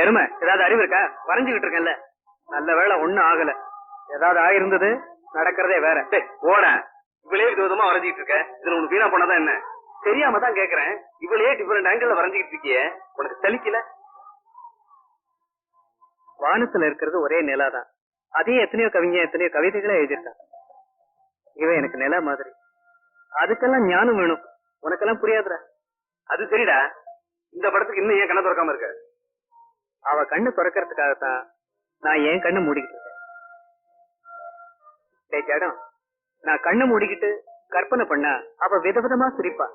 எருமை ஏதாவது அறிவு இருக்கா? வரைஞ்சுகிட்டு இருக்கேன்ல. நல்ல வேளை ஒண்ணும் ஆகல. ஏதாவது ஆயிருந்தது? நடக்கிறதே வேற. ஓட. இவளே விதவிதமா வரைஞ்சிட்டு இருக்க. இதுல உனக்கு வீணா போனதான் என்ன? தெரியாம தான் கேக்குறேன். இவளே டிஃபரெண்ட் ஆங்கிள் வரைஞ்சிட்டு இருக்கியே. உனக்கு சலிக்கல வானத்துல இருக்கிறது ஒரே நிலா தான் அதே எத்தனையோ கவிஞ எத்தனையோ கவிதைகளை எழுதியிருக்கான் இவன் எனக்கு நிலா மாதிரி. அதுக்கெல்லாம் ஞானம் வேணும். உனக்கெல்லாம் புரியாதுடா. அது சரிடா. இந்த படத்துக்கு இன்னும் ஏன் கண்ண திறக்காம இருக்க? அவ கண்ணு திறக்கிறதுக்காகத்தான் நான் என் கண்ணை மூடிக்கிட்டு இருக்கேன்? டேய் ஜடம் நான் கண்ணை மூடிக்கிட்டு கற்பனை பண்ணா அவ விதவிதமா சிரிப்பா.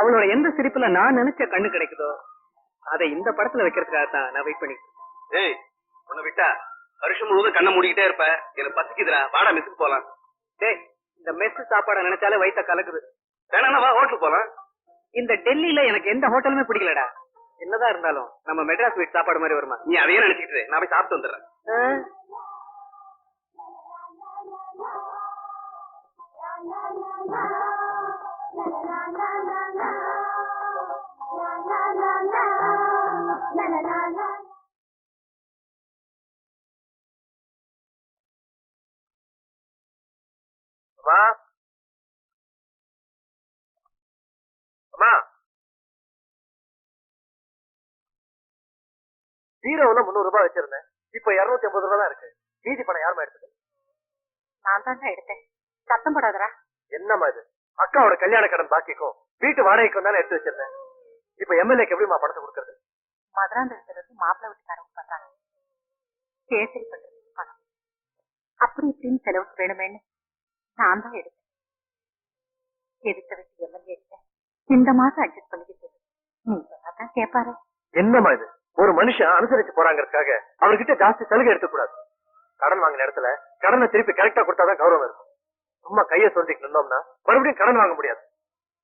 அவளோட எந்த சிரிப்புல நான் நினைச்ச கண்ணு கிடைக்குதோ அதை இந்த படத்துல வைக்கிறதுக்காகத்தான் நான் வெயிட் பண்ணிட்டு இருக்கேன். ஏய் உன்னை விட்டா வருஷம் முழுவதும் கண்ணை மூடிக்கிட்டே இருப்ப. எனக்கு பசிக்குதுடா. வாடா மிஸ்க்கு போலாம். டேய் இந்த மெஸ் சாப்பாடை நினைச்சாலே வயித்த கலக்குது. வேணா வா ஹோட்டல் போலாம். இந்த டெல்லியில எனக்கு எந்த ஹோட்டலுமே பிடிக்கலடா. என்னதான் இருந்தாலும் நம்ம மெட்ராஸ் வீட் சாப்பாடு மாதிரி வருமா? நீ அதையே நினைச்சிட்டு. நான் போய் சாப்பிட்டு வந்துடுறேன். அம்மா அம்மா. ஜீரோல முந்நூறு ரூபாய் வச்சிருந்தேன். இப்ப இருநூத்தி ஐம்பது ரூபாய் தான் இருக்கு. மீதி பணம் யாருமா எடுத்தது? நான் தான் எடுத்தேன். சத்தம் போடாதடா. என்னம்மா இது? அக்காவோட கல்யாண கடன் பாக்கிக்கும் வீட்டு வாடகைக்கும் தானே எடுத்து வச்சிருந்தேன். இப்ப எம்எல்ஏக்கு எப்படிமா பணத்தை கொடுக்கறது? மதுராந்தகத்துல மாப்பிள்ளை வீட்டுக்காரங்க பண்றாங்க. கேசரி பண்றது பணம். அப்படி இப்படின்னு செலவுக்கு வேணுமேன்னு நான் தான் எடுத்தேன். எடுத்த வச்சு எம்எல்ஏ இந்த மாசம் அட்ஜஸ்ட் பண்ணிக்கிட்டு நீ சொன்னாதான் கேட்பாரு என்னம்மா இது? ஒரு மனுஷன் அனுசரிச்சு போறாங்கிறதுக்காக அவர்கிட்ட ஜாஸ்தி சலுகை எடுக்கக்கூடாது. கடன் வாங்கின இடத்துல கடனை திருப்பி கரெக்டா கொடுத்தாதான் கௌரவம் இருக்கும். சும்மா கையை சொல்லிட்டு நின்னோம்னா மறுபடியும் கடன் வாங்க முடியாது.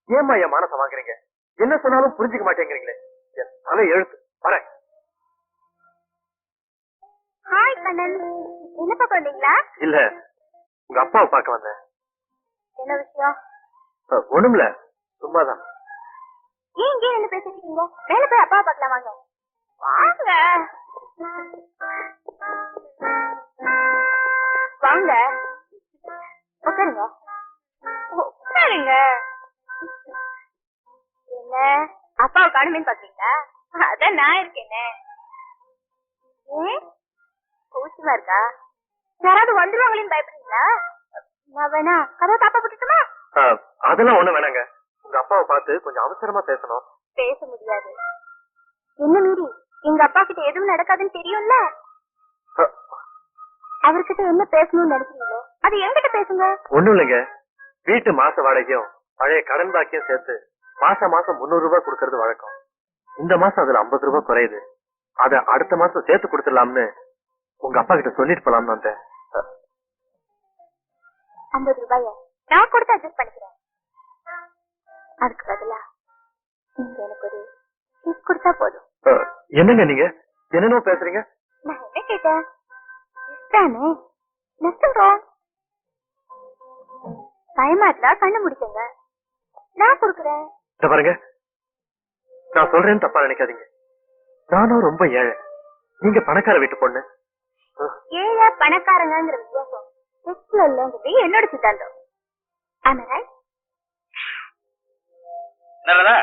ஏம்மா என் மானசம் வாங்குறீங்க? என்ன சொன்னாலும் புரிஞ்சுக்க மாட்டேங்கிறீங்களே. என் தலை எழுத்து. வரேன். ஹாய் கண்ணன். என்ன பக்கம் வந்தீங்களா? இல்ல. உங்க அப்பாவை பார்க்க வந்தேன். என்ன விஷயம்? ஒண்ணுமில்ல. சும்மாதான். ஏன் இங்கே என்ன பேசிட்டு இருக்கீங்க மேல போய் அப்பா பார்க்கலாம் வாங்க. வாங்க. வாங்க. உட்காருங்க. உட்காருங்க. என்ன? அப்பாவை காணுமே பாக்குறீங்களா அதான் நான் இருக்கேனே. ஏன்? கூச்சமா இருக்கா? யாராவது வந்துருவாங்களேன்னு பயப்படுறீங்களா? நான் வேணா கதை தாப்பா போட்டுட்டுமா அதெல்லாம் ஒண்ணு வேணாங்க. உங்க அப்பாவை பார்த்து கொஞ்சம் அவசரமா பேசணும். பேச முடியாது. என்ன மீறி? எங்க அப்பா கிட்ட எதுவும் நடக்காதுன்னு தெரியும்ல? அவர்கிட்ட என்ன பேசணும்னு நினைக்கிறீங்களோ அது என்கிட்ட பேசுங்க. ஒண்ணும் இல்லைங்க. வீட்டு மாச வாடகையும் பழைய கடன் பாக்கியும் சேர்த்து மாசம் மாசம் முந்நூறு ரூபாய் கொடுக்கறது வழக்கம். இந்த மாசம் அதுல ஐம்பது ரூபாய் குறையுது. அத அடுத்த மாசம் சேர்த்து கொடுத்துடலாம்னு உங்க அப்பா கிட்ட சொல்லிட்டு போலாம்னு வந்தேன். அஹ், ஐம்பது ரூபாய? நான் கொடுத்து அட்ஜஸ்ட் பண்ணிக்கிறேன். அதுக்கு பதிலா நீங்க எனக்கு ஒரு கிஃப்ட் கொடுத்தா போதும். என்னங்க நீங்க? என்னென்னோ பேசுறீங்க? நான் என்ன கேட்டேன்? தானே? சொல்றேன். பயமா இருந்தா கண்ணு முடிக்கங்க. நான் கொடுக்குறேன். பாருங்க. நான் சொல்றேன்னு தப்பா நினைக்காதீங்க. நானும் ரொம்ப ஏழை. நீங்க பணக்கார வீட்டு பொண்ணு. ஏழை பணக்காரங்கிற வித்தியாசம் என்னோட சித்தாந்தம். Right? நல்லதா?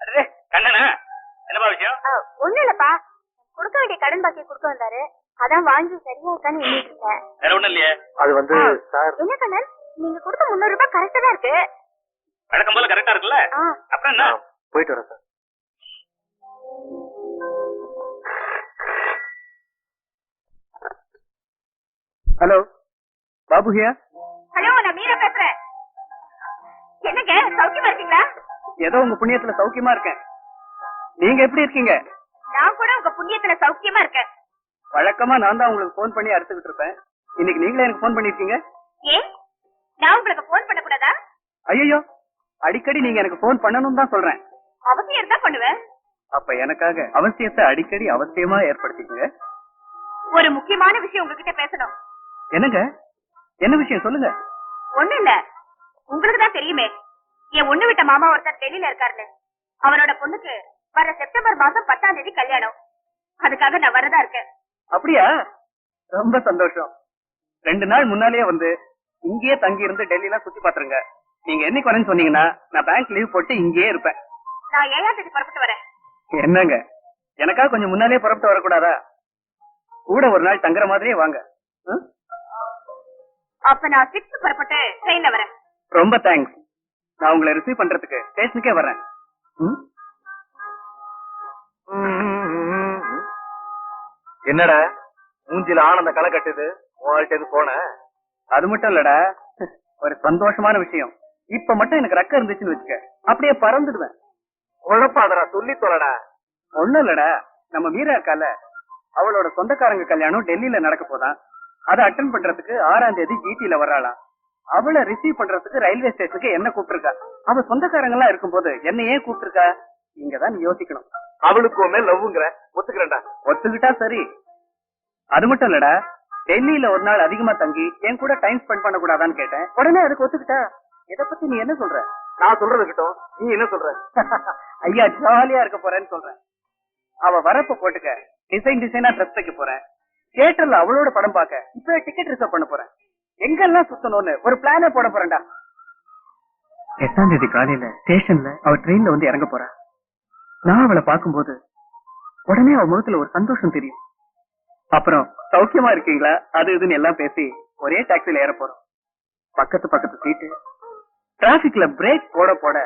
அடே கண்ணனா என்னப்பா விஷயம்? ஆ, ஒண்ணும் இல்லப்பா கொடுக்க வேண்டிய கடன் பாக்கியை கொடுக்க வந்தாரு. அதான் வாங்கி சரியா இருக்கான்னு எண்ணிட்டு வேற ஒண்ணும் இல்லையே. அது வந்து. சார் என்ன கண்ணன்? நீங்க கொடுத்த முன்னூறு ரூபாய் கரெக்டா தான் இருக்கு. வழக்கம் போல கரெக்டா இருக்குல்ல? அப்புறம் என்ன? நான் போயிட்டு வரேன் sir. Hello Babu hiya hello நான் மீரா பேசுறேன். என்னங்க சௌக்கியமா இருக்கீங்களா? ஏதோ உங்க புண்ணியத்துல சௌக்கியமா இருக்கேன். நீங்க எப்படி இருக்கீங்க? நான் கூட உங்க புண்ணியத்துல சௌக்கியமா இருக்கேன். வழக்கமா நான் தான் உங்களுக்கு ஃபோன் பண்ணி அறுத்துக்கிட்டு இருப்பேன். இன்னைக்கு நீங்களே எனக்கு ஃபோன் பண்ணிருக்கீங்க? ஏன் நான் உங்களுக்கு போன் பண்ண கூடாதா? ஐயோ அடிக்கடி நீங்க எனக்கு ஃபோன் பண்ணணும் தான் சொல்றேன். அவசியம் இருந்தா பண்ணுவேன் அப்ப எனக்காக அவசியத்தை அடிக்கடி அவசியமா ஏற்படுத்திக்கங்க. ஒரு முக்கியமான விஷயம் உங்ககிட்ட பேசணும். என்னங்க? என்ன விஷயம் சொல்லுங்க? ஒண்ணு இல்ல. உங்களுக்கு தான் தெரியுமே. என் ஒண்ணு விட்ட மாமா ஒருத்தர் டெல்லியில இருக்காருன்னு. அவனோட பொண்ணுக்கு வர செப்டம்பர் மாசம் பத்தாம் தேதி கல்யாணம். அதுக்காக நான் வரதா இருக்கேன். அப்படியா? ரொம்ப சந்தோஷம். ரெண்டு நாள் முன்னாலேயே வந்து இங்கேயே தங்கி இருந்து டெல்லி எல்லாம் சுத்தி பாத்துருங்க நீங்க என்னைக்கு வரேன்னு சொன்னீங்கன்னா நான் பேங்க் லீவ் போட்டு இங்கேயே இருப்பேன். நான் ஏழாம் தேதி புறப்பட்டு வரேன். என்னங்க? எனக்கா கொஞ்சம் முன்னாலே புறப்பட்டு வரக்கூடாதா? கூட ஒரு நாள் தங்குற மாதிரியே வாங்க? அப்ப நான் சிக்ஸ் புறப்பட்டு ட்ரெயின்ல வரேன். ரொம்ப தேங்க்ஸ் நான் உங்களை ரிசீவ் பண்றதுக்கு ஸ்டேஷனுக்கே வர்றேன். ம்? என்னடா? மூஞ்சில ஆனந்த களை கட்டுது. உங்கள்ட்ட இது போன. அது மட்டும் இல்லடா. ஒரு சந்தோஷமான விஷயம். இப்ப மட்டும் எனக்கு ரக்கம் இருந்துச்சுன்னு வச்சுக்க. அப்படியே பறந்துடுவேன். குழப்பாதடா சொல்லி தொலைடா. ஒண்ணும் இல்லடா. நம்ம மீரா இருக்கால. அவளோட சொந்தக்காரங்க கல்யாணம் டெல்லியில நடக்க போதான். அதை அட்டன் பண்றதுக்கு ஆறாம் தேதி ஜிடில வர்றாளாம். அவளை ரிசீவ் பண்றதுக்கு ரயில்வே ஸ்டேஷனுக்கு என்ன கூப்பிட்டிருக்கா? அவ சொந்தக்காரங்க எல்லாம் இருக்கும்போது என்ன ஏன் கூப்பிட்டிருக்கா? இங்கதான் நீ யோசிக்கணும். அவளுக்கு உன் மேல லவ்ங்கிற ஒத்துக்கிறேன்டா. ஒத்துக்கிட்டா சரி. அது மட்டும் இல்லடா டெல்லியில ஒரு நாள் அதிகமா தங்கி என் கூட டைம் ஸ்பெண்ட் பண்ண கூடாதான்னு கேட்டேன். உடனே அதுக்கு ஒத்துக்கிட்டா? இத பத்தி நீ என்ன சொல்ற? நான் சொல்றது கிட்டும். நீ என்ன சொல்ற? ஐயா ஜாலியா இருக்க போறேன்னு சொல்றேன். அவ வரப்ப போட்டுக்க டிசைன் டிசைனா ட்ரெஸ் தைக்க போறேன். தியேட்டர்ல அவளோட படம் பார்க்க இப்ப டிக்கெட் ரிசர்வ் பண்ண போறேன். எங்கெல்லாம் சுத்தணும்னு ஒரு பிளானே போட போறேன்டா. எட்டாம் தேதி காலையில ஸ்டேஷன்ல அவ ட்ரெயின்ல வந்து இறங்க போறா. நான் அவளை பார்க்கும்போது உடனே அவ முகத்துல ஒரு சந்தோஷம் தெரியும். அப்புறம் சௌக்கியமா இருக்கீங்களா? அது இதுன்னு எல்லாம் பேசி ஒரே டாக்ஸில ஏற போறோம். பக்கத்து பக்கத்து சீட்டு டிராபிக்ல பிரேக் போட போட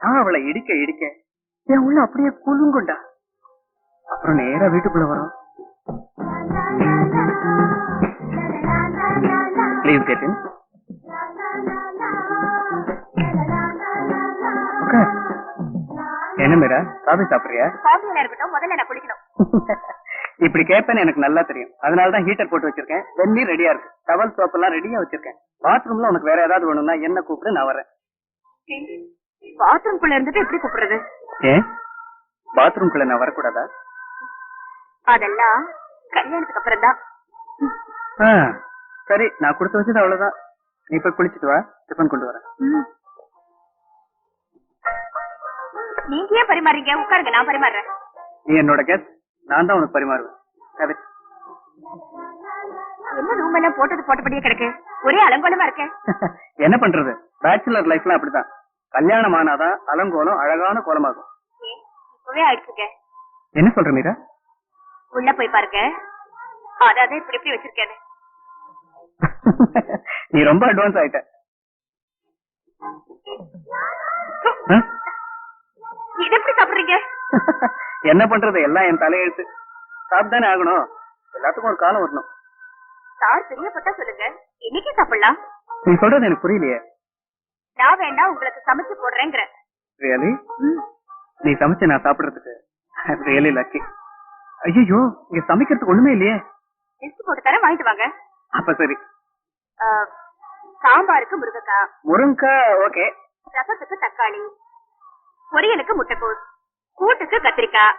நான் அவளை இடிக்க இடிக்க என் உள்ள அப்படியே குலுங்குண்டா அப்புறம் நேரா வீட்டுக்குள்ள வரோம். ப்ளீஸ் கெட் இன் என்ன மீரா காபி சாப்பிடுறியா? காஃபியில இருக்கட்டும். முதல்ல நான் குளிக்கணும். இப்படி கேட்பேன்னு எனக்கு நல்லா தெரியும். அதனாலதான் ஹீட்டர் போட்டு வச்சிருக்கேன். வெந்நீர் ரெடியா இருக்கு. டவல் சோப் எல்லாம் ரெடியா வச்சிருக்கேன். பாத்ரூம்ல உனக்கு வேற ஏதாவது வேணும்னா என்ன கூப்பிடு நான் வரேன். பாத்ரூம் குள்ள இருந்துட்டு எப்படி கூப்பிடுறது? ஏன் பாத்ரூம்குள்ள நான் வரக்கூடாதா? அதெல்லாம் கல்யாணத்துக்கு அப்புறம் தான் சரி நான் கொடுத்து வச்சது அவ்வளவுதான். நீ போய் குளிச்சிட்டு வா டிஃபன் கொண்டு வரேன். நீங்க ஏன் பரிமாறீங்க? உட்காருங்க நான் பரிமாறுறேன். நீ என்னோட கெஸ்ட் நான் தான் உனக்கு பரிமாறுவேன். என்ன ரூம் எல்லாம் போட்டது போட்டபடியே கிடக்கு? ஒரே அலங்கோலமா இருக்கே. என்ன பண்றது? பேச்சுலர் லைஃப்லாம் அப்படிதான் கல்யாணம் ஆனாதான் அலங்கோலம் அழகான கோலமாகும். இப்பவே ஆயிடுச்சுங்க. என்ன சொல்ற மீரா? உள்ள போய் பாருங்க. அதாவது இப்படி இப்படி வச்சிருக்கேன் நீ ரொம்ப அட்வான்ஸ் ஆயிட்ட? இது எப்படி சாப்பிடுறீங்க? என்ன பண்றது? எல்லாம் என் தலையெழுத்து. சாப்பிட்டானே ஆகணும். எல்லாத்துக்கும் ஒரு காலம் வரணும். சார் பிரியப்பட்டா சொல்லுங்க. இன்னைக்கு சாப்பிடலாம். நீ சொல்றது எனக்கு புரியலையே. நான் வேண்டாம் உங்களுக்கு சமைச்சு போடுறேங்கிறேன். ரியலி நீ சமைச்சு நான் சாப்பிடுறதுக்கு? ரியலி லக்கி ஐயோ இங்க சமைக்கிறதுக்கு ஒண்ணுமே இல்லையே. லிஸ்ட் போட்டு தரேன் வாங்கிட்டு வாங்க. அப்ப சரி. சாம்பாருக்கு முருங்கைக்காய் முருங்கா ஓகே. ரசத்துக்கு தக்காளி. பொரியலுக்கு முட்டைக்கோஸ். கூட்டுக்கு கத்திரிக்காய்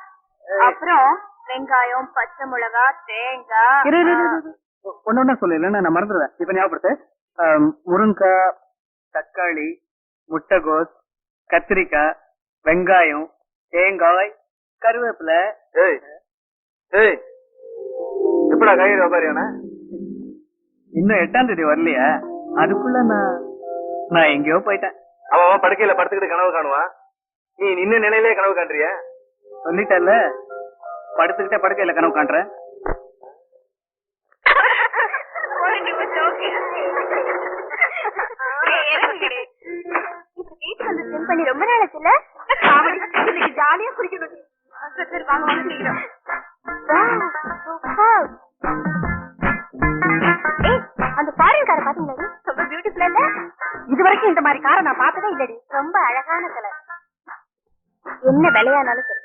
அப்புறம் வெங்காயம் பச்சை மிளகா தேங்காய். ஒண்ணா சொல்லு இல்லைன்னா நான் மறந்துடுவேன். இப்ப ஞாபகப்படுத்து. ஆம், முருங்கா தக்காளி முட்டைகோஸ் கத்திரிக்காய் வெங்காயம் தேங்காய் கருவேப்பிலை. ஏய் ஏய். எப்படா கை வியாபாரியான இன்னும் எட்டாம் தேதி வரலையா. அதுக்குள்ள நான் நான் எங்கேயோ போயிட்டேன். அவன் அவன் படுக்கையில படுத்துக்கிட்டு கனவு காணுவான் நீ நின்ன நிலையிலே கனவு காண்றிய? சொல்லிட்டல்ல படுத்துக்கிட்டே படுக்கையில கனவு பண்ணி ரொம்ப நாள். இன்னைக்கு ஜாலியா குடிக்கணும். வாங்க, வாங்க, ஃபாரின் ரொம்ப பியூட்டிஃபுல்லா இல்ல? இது வரைக்கும் இந்த மாதிரி காரை நான் பார்த்ததே இல்லடி. ரொம்ப அழகான கலர் என்ன விலையானாலும் சரி.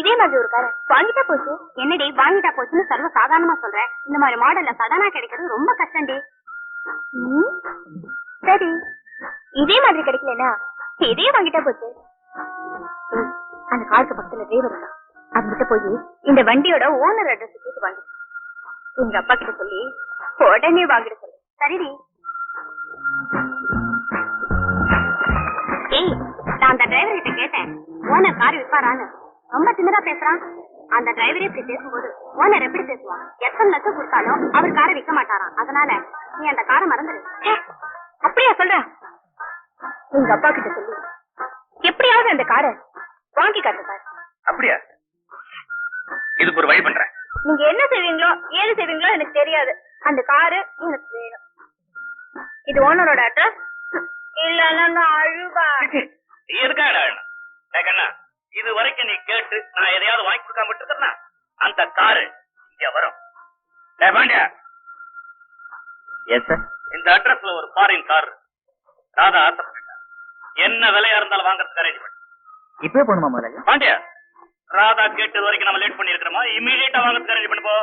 இதே மாதிரி ஒரு காரை வாங்கிட்டா போச்சு. என்னடி வாங்கிட்டா போச்சுன்னு சர்வ சாதாரணமா சொல்றேன் இந்த மாதிரி மாடல்ல சடனா கிடைக்கிறது ரொம்ப கஷ்டம்டி. சரி. இதே மாதிரி கிடைக்கலனா இதே வாங்கிட்டா போச்சு. அந்த காருக்கு பக்கத்துல டிரைவர் இருக்கா அவங்கிட்ட போய் இந்த வண்டியோட ஓனர் அட்ரஸ் கேட்டு வாங்கி எங்க அப்பா கிட்ட சொல்லி உடனே வாங்கிட்டு சரிடி. ஏய் நான் அந்த டிரைவர் கிட்ட கேட்டேன் ஓனர் கார் விற்பாரான்னு. ரொம்ப திமிரா பேசுறான். அந்த டிரைவரே இப்படி பேசும்போது ஓனர் எப்படி பேசுவான்? எத்தனை லட்சம் கொடுத்தாலும் அவர் காரை விற்க மாட்டாராம். அதனால நீ அந்த காரை மறந்துடு. அப்படியா சொல்ற? உங்க அப்பா கிட்ட சொல்லி. எப்படியாவது அந்த காரை வாங்கி காட்டு சார். அப்படியா? இதுக்கு ஒரு வழி பண்றேன். நீங்க என்ன செய்வீங்களோ ஏது செய்வீங்களோ எனக்கு தெரியாது. அந்த காரு எனக்கு வேணும். இது ஓனரோட அட்ரஸ் இல்லன்னா நான் அழுவா. எதுக்காக கண்ணா இது வரைக்கும் நீ கேட்டு நான் எதையாவது வாங்கி கொடுக்காம விட்டுருக்கா அந்த காரு இங்க வரும். எஸ் சார் இந்த அட்ரஸ்ல ஒரு ஃபாரின் கார் ராதா ஆசைப்பட்டா என்ன விலையா இருந்தாலும் வாங்குறதுக்கு அரேஞ்ச் பண்ணு இப்பவே போகணுமா முதலாளி? பாண்டியா ராதா கேட்டது வரைக்கும் நம்ம லேட் பண்ணி இருக்கிறோமா இமீடியட்டா வாங்குறதுக்கு அரேஞ்ச் பண்ணு போ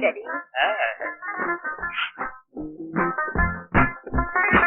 டாடி ஆ.